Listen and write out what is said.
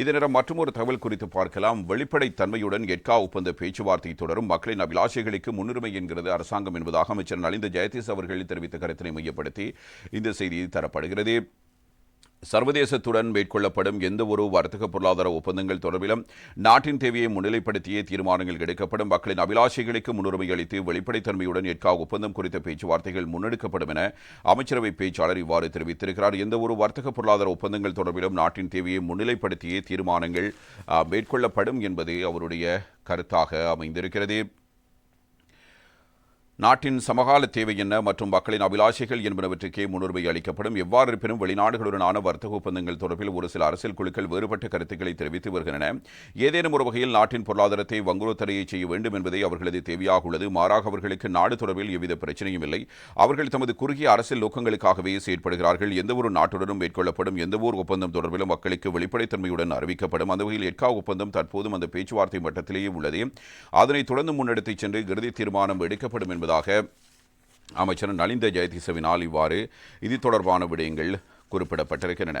இதனிடம் ஒரு தகவல் குறித்து பார்க்கலாம். வெளிப்படைத்தன்மையுடன் எட்கா ஒப்பந்த பேச்சுவார்த்தை தொடரும். மக்களின் அபிலாஷைகளுக்கு முன்னுரிமை என்கிறது அரசாங்கம் என்பதாக அமைச்சர் நலிந்த ஜெயதீஸ் அவர்கள் தெரிவித்த கருத்தினை மையப்படுத்தி இந்த செய்தி தரப்படுகிறது. சர்வதேசத்துடன் மேற்கொள்ளப்படும் எந்தவொரு வர்த்தக பொருளாதார ஒப்பந்தங்கள் தொடர்பிலும் நாட்டின் தேவையை முன்னிலைப்படுத்தியே தீர்மானங்கள் எடுக்கப்படும். மக்களின் அபிலாஷைகளுக்கு முன்னுரிமை அளித்து வெளிப்படைத்தன்மையுடன் எட்கா ஒப்பந்தம் குறித்த பேச்சுவார்த்தைகள் முன்னெடுக்கப்படும் என அமைச்சரவை பேச்சாளர் இவ்வாறு தெரிவித்திருக்கிறார். எந்த ஒரு வர்த்தக பொருளாதார ஒப்பந்தங்கள் தொடர்பிலும் நாட்டின் தேவையை முன்னிலைப்படுத்தியே தீர்மானங்கள் மேற்கொள்ளப்படும் என்பது அவருடைய கருத்தாக அமைந்திருக்கிறது. நாட்டின் சமகால தேவை என்ன மற்றும் மக்களின் அபிலாஷைகள் என்பனவற்றுக்கே முன்னுரிமை அளிக்கப்படும். எவ்வாறு இருப்பினும் வெளிநாடுகளுடனான வர்த்தக ஒப்பந்தங்கள் தொடர்பில் ஒரு சில அரசியல் குழுக்கள் வேறுபட்ட கருத்துக்களை தெரிவித்து வருகின்றன. ஏதேனும் ஒரு வகையில் நாட்டின் பொருளாதாரத்தை வங்குரோத்தரையை செய்ய வேண்டும் என்பதே அவர்களது தேவையாக உள்ளது. மாறாக அவர்களுக்கு நாடு தொடர்பில் எவ்வித பிரச்சனையும் இல்லை. அவர்கள் தமது குறுகிய அரசியல் நோக்கங்களுக்காகவே செயற்படுகிறார்கள். எந்தவொரு நாட்டுடனும் மேற்கொள்ளப்படும். எந்தவொரு ஒப்பந்தம் தொடர்பிலும் மக்களுக்கு வெளிப்படைத்தன்மையுடன் அறிவிக்கப்படும். அந்த வகையில் எட்கா ஒப்பந்தம் தற்போதும் அந்த பேச்சுவார்த்தை மட்டத்திலேயே உள்ளது. அதனை தொடர்ந்து முன்னெடுத்துச் சென்று இறுதி தீர்மானம் எடுக்கப்படும் என்பதாக அமைச்சர் நலிந்த ஜெயதிசவினால் இவ்வாறு இது தொடர்பான விடயங்கள் குறிப்பிடப்பட்டிருக்கின்றன.